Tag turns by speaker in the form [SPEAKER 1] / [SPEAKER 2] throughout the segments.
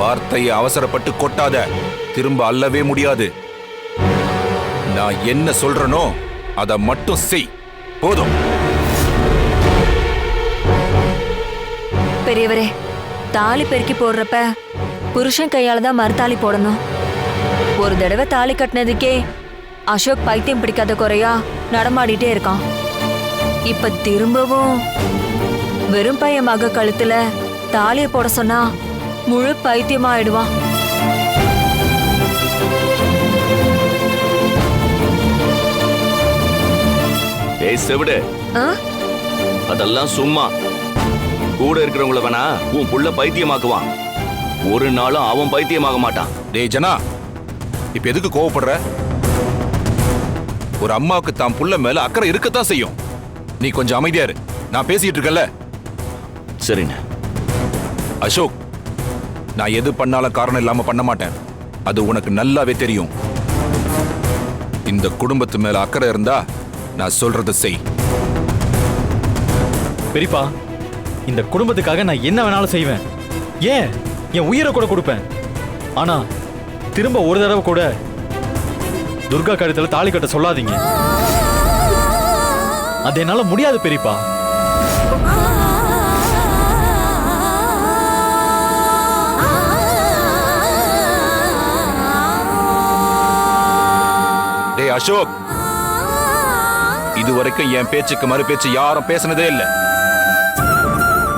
[SPEAKER 1] வார்த்தையை அவசரப்பட்டு கொட்டாத. திரும்ப அல்லவே முடியாது. நான் என்ன சொல்றனோ அதை மட்டும் செய். போதும்.
[SPEAKER 2] பெரியவரே தாலி பெருக்கி போடுறப்ப புருஷன் கையால தான் மறுத்தாலி போடணும். ஒரு தடவை தாலி கட்டினதுக்கே அசோக் பைத்தியம் பிடிக்காத குறையா நடமாடிட்டே இருக்கான். இப்ப திரும்பவும் வெறும் பையன் மக கழுத்துல தாலியை போட சொன்னா முழு பைத்தியமா ஆயிடுவான்
[SPEAKER 3] ஏய் செவிடு
[SPEAKER 2] ஆ?
[SPEAKER 3] அதெல்லாம் சும்மா. கூட இருக்கிறவங்கள வேணா உன் புள்ள பைத்தியமாக்குவான். ஒரு நாளும் அவன் பைத்தியமாக மாட்டான்.
[SPEAKER 1] டேய் ஜனா இப்ப எதுக்கு கோவப்படுற? ஒரு அம்மாவுக்கு தான் புள்ள மேல அக்கறை இருக்கத்தான் செய்யும். நீ கொஞ்சம் அமைதியா இரு. நான் பேசிட்டு இருக்கல
[SPEAKER 3] சரிண்ணே.
[SPEAKER 1] அசோக் நான் எது பண்ணாலும் காரணம் இல்லாம பண்ண மாட்டேன். அது உனக்கு நல்லாவே தெரியும். இந்த குடும்பத்து மேல அக்கறை இருந்தா நான் சொல்றத செய்.
[SPEAKER 4] பெரியப்பா இந்த குடும்பத்துக்காக நான் என்ன வேணாலும் செய்வேன். ஏன்? என் உயிரை கூட கொடுப்பேன். ஆனா திரும்ப ஒரு தடவை கூட துர்கா கழுத்துல தாலி கட்ட சொல்லாதீங்க. அது என்னால முடியாது பெரியப்பா.
[SPEAKER 1] டே அசோக். இதுவரைக்கும் என் பேச்சுக்கு மறு பேச்சு யாரும் பேசினதே இல்ல.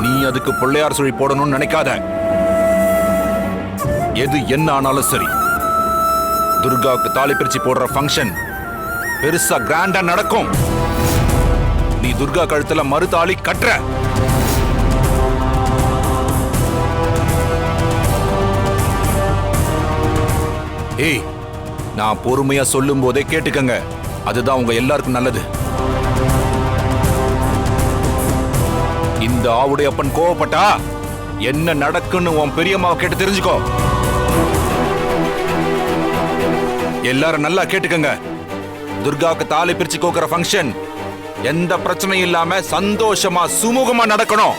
[SPEAKER 1] நீ அதுக்கு பிள்ளையார் சுழி போடணும்னு நினைக்காத. எது என்ன ஆனாலும் சரி. துர்காவுக்கு தாலி பிரிச்சு போடுற ஃபங்க்ஷன் பெருசா கிராண்டா நடக்கும். நீ துர்கா கழுத்துல மறு தாலி கட்டுற. ஏய் நான் பொறுமையா சொல்லும் போதே கேட்டுக்கங்க. அதுதான் உங்க எல்லாருக்கும் நல்லது. இந்த ஆவுடைய அப்பன் கோவப்பட்டா என்ன நடக்குன்னு உன் பெரியம்மாவை கேட்டு தெரிஞ்சுக்கோ. எல்லாரும் நல்லா கேட்டுக்கங்க. துர்காவுக்கு தாலி பிரிச்சு கோக்குற ஃபங்க்ஷன் எந்த பிரச்சனையும் இல்லாம சந்தோஷமா சுமூகமா நடக்கணும்.